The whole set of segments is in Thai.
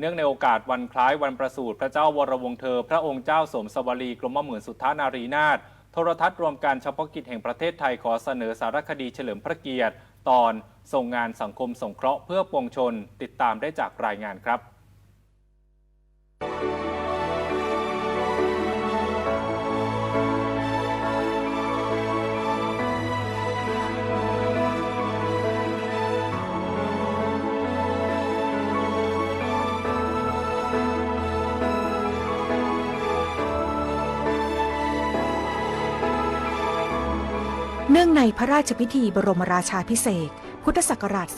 เนื่องในโอกาสวันคล้ายวันประสูติพระเจ้าวรวงเธอ พระองค์เจ้าสมสวรีกรมหมื่นสุทธานารีนาถโทรทัศน์รวมการเฉพาะกิจแห่งประเทศไทยขอเสนอสารคดีเฉลิมพระเกียรติ ตอนส่งงานสังคมสงเคราะห์เพื่อปวงชน ติดตามได้จากรายงานครับ เนื่องในพระราชพิธีบรมราชาพิเศษ พุทธศักราช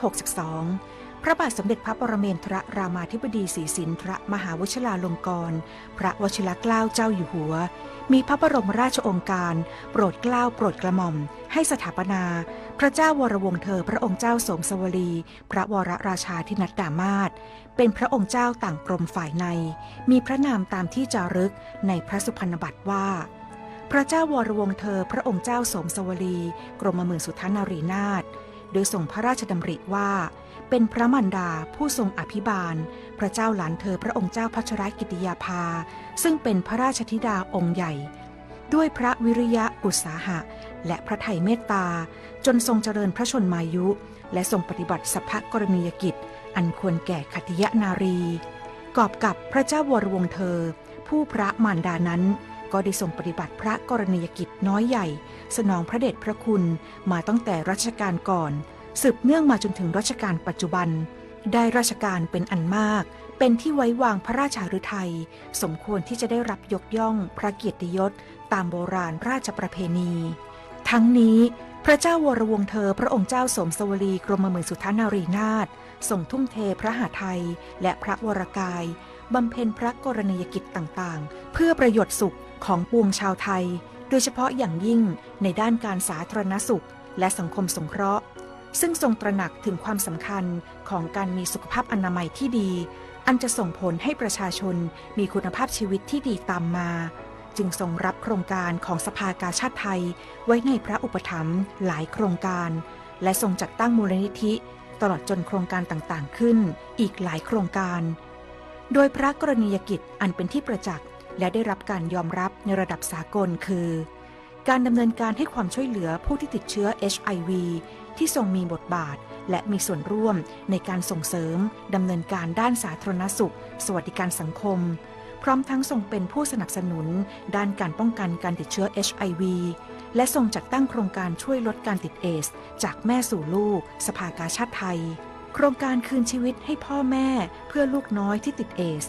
2562 พระบาทสมเด็จพระปรเมนทรรามาธิบดีศรีสินทรมหาวชิราลงกรณ์พระวชิรเกล้าเจ้าอยู่หัว มีพระบรมราชองค์การ โปรดเกล้าโปรดกระหม่อม ให้สถาปนา พระเจ้าวรวงเธอพระองค์เจ้าสมสวรี พระวรราชาธินัดดามาศเป็นพระองค์เจ้าต่างกรมฝ่ายใน มีพระนามตามที่จารึกในพระสุพรรณบัตรว่า พระเจ้าวรวงเธอพระองค์เจ้าสมสวรีกรมหมื่นสุทธานารีนาถโดยทรงพระราชดำริว่า เป็นพระมารดาผู้ทรงอภิบาล พระเจ้าหลานเธอพระองค์เจ้าพัชรกิติยาภา ซึ่งเป็นพระราชธิดาองค์ใหญ่ ด้วยพระวิริยะอุตสาหะ และพระไทยเมตตา จนทรงเจริญพระชนมายุ และทรงปฏิบัติสัพพกรณียกิจ อันควรแก่ขัติยนารี กอบกับพระเจ้าวรวงเธอ ผู้พระมารดานั้น ก็ได้ทรงปฏิบัติพระกรณียกิจน้อยใหญ่ สนองพระเดชพระคุณมาตั้งแต่รัชกาลก่อน สืบเนื่องมาจนถึงรัชกาลปัจจุบัน ได้ราชการเป็นอันมาก เป็นที่ไว้วางพระราชาฤทัยสมควรที่จะได้รับยกย่องพระเกียรติยศ ตามโบราณราชประเพณี ทั้งนี้พระเจ้าวรวงเธอพระองค์เจ้าสมสวรีกรมหมื่นสุทานารีนาถทรงทุ่มเทพระหาไทยและพระวรกายบำเพ็ญพระกรณียกิจต่างๆ เพื่อประโยชน์สุข ของปวงชาวไทย โดยเฉพาะอย่างยิ่งในด้านการสาธารณสุข และสังคมสงเคราะห์ ซึ่งทรงตระหนักถึงความสำคัญของการมีสุขภาพอนามัยที่ดี อันจะส่งผลให้ประชาชนมีคุณภาพชีวิตที่ดีตามมา จึงทรงรับโครงการของสภากาชาติไทย ไว้ในพระอุปถัมภ์หลายโครงการ และทรงจัดตั้งมูลนิธิ ตลอดจนโครงการต่างๆขึ้น อีกหลายโครงการโดยพระกรณียกิจอันเป็นที่ประจักษ์ และได้รับการยอมรับในระดับสากลคือ การดำเนินการให้ความช่วยเหลือผู้ที่ติดเชื้อ HIV ที่ทรงมีบทบาท และมีส่วนร่วมในการส่งเสริมดำเนินการด้านสาธารณสุข สวัสดิการสังคม พร้อมทั้งทรงเป็นผู้สนับสนุน ด้านการป้องกันการติดเชื้อ HIV และทรงจัดตั้งโครงการช่วยลดการติดเอส จากแม่สู่ลูก สภากาชาติไทย โครงการคืนชีวิตให้พ่อแม่เพื่อลูกน้อยที่ติดเอส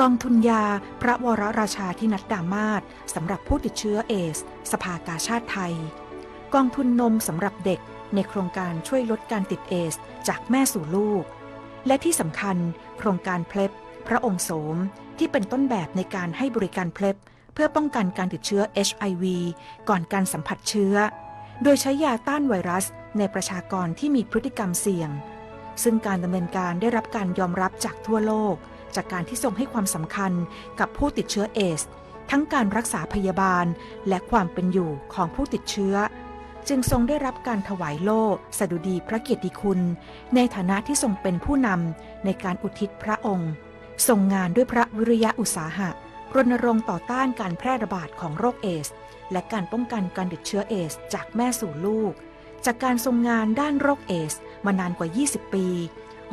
กองทุนยา พระวรราชาที่นัดดามาศสำหรับผู้ติดเชื้อเอส สภากาชาติไทย กองทุนนมสำหรับเด็กในโครงการช่วยลดการติดเอส จากแม่สู่ลูก และที่สำคัญ โครงการเพล็บพระองค์โสมที่เป็นต้นแบบในการให้บริการเพล็บเพื่อป้องกันการติดเชื้อ HIV ก่อนการสัมผัสเชื้อ โดยใช้ยาต้านไวรัสในประชากรที่มีพฤติกรรมเสี่ยง ซึ่งการดำเนินการได้รับการยอมรับจากทั่วโลก จากการที่ทรงให้ความสำคัญกับผู้ติดเชื้อเอส ทั้งการรักษาพยาบาลและความเป็นอยู่ของผู้ติดเชื้อ จึงทรงได้รับการถวายโล่สดุดีพระเกียรติคุณ ในฐานะที่ทรงเป็นผู้นำในการอุทิศพระองค์ทรงงานด้วยพระวิริยะอุตสาหะรณรงค์ต่อต้านการแพร่ระบาดของโรคเอส และการป้องกันการติดเชื้อเอส จากแม่สู่ลูก จากการทรงงานด้านโรคเอส มานานกว่า 20 ปี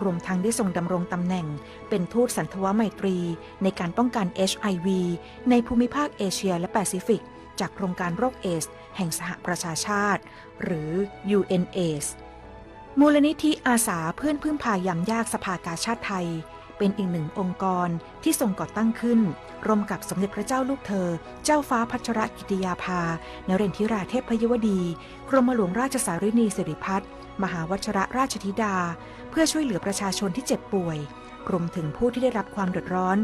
รวมทั้งได้ทรงดำรงตำแหน่ง เป็นทูตสันทวไมตรี ในการป้องกัน HIV ในภูมิภาคเอเชียและแปซิฟิก จากโครงการโรคเอส แห่งสหประชาชาติ หรือ UNAIDS มูลนิธิอาสาเพื่อนพึ่งพายามยากสภากาชาติไทย เป็นอีกหนึ่งองค์กรที่ทรงก่อตั้งขึ้น ร่วมกับสมเด็จพระเจ้าลูกเธอ เจ้าฟ้าพัชรกิติยาภา นเรนทิราเทพยวดี กรมหลวงราชสารินีสิริพัฒน์มหาวัชระราชธิดา เพื่อช่วยเหลือประชาชนที่เจ็บป่วย รวมถึงผู้ที่ได้รับความเดือดร้อน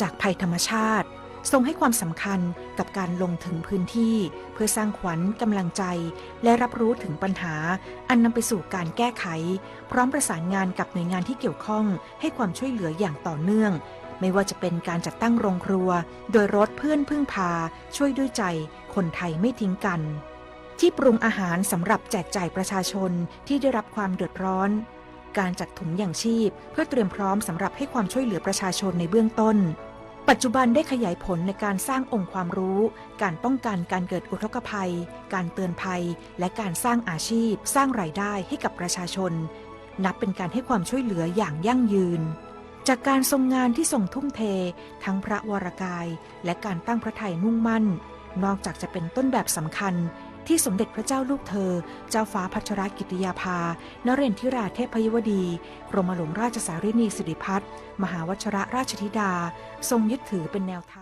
จากภัยธรรมชาติ ทรงให้ความสำคัญกับการลงถึงพื้นที่ เพื่อสร้างขวัญกำลังใจ และรับรู้ถึงปัญหา อันนำไปสู่การแก้ไข พร้อมประสานงานกับหน่วยงานที่เกี่ยวข้องให้ความช่วยเหลืออย่างต่อเนื่อง ไม่ว่าจะเป็นการจัดตั้งโรงครัว โดยรถเพื่อนพึ่งพา ช่วยด้วยใจ คนไทยไม่ทิ้งกัน ที่ปรุงอาหารสำหรับแจกจ่ายประชาชนที่ได้รับความเดือดร้อนการจัดถุงอย่างชีพ เพื่อเตรียมพร้อมสำหรับให้ความช่วยเหลือประชาชนในเบื้องต้น ปัจจุบันได้ขยายผลในการสร้างองค์ความรู้ การป้องกันการเกิดอุทกภัย การเตือนภัย และการสร้างอาชีพ สร้างรายได้ให้กับประชาชน นับเป็นการให้ความช่วยเหลืออย่างยั่งยืน จากการทรงงานที่ทรงทุ่มเท ทั้งพระวรกาย และการตั้งพระทัยมุ่งมั่น นอกจากจะเป็นต้นแบบสำคัญ ที่สมเด็จพระเจ้าลูกเธอ เจ้าฟ้าพัชรกิติยาภา นเรนทิราเทพยวดี กรมหลวงราชสารินีสิริพัฒน์มหาวชรราชธิดา ทรงยึดถือเป็นแนวทาง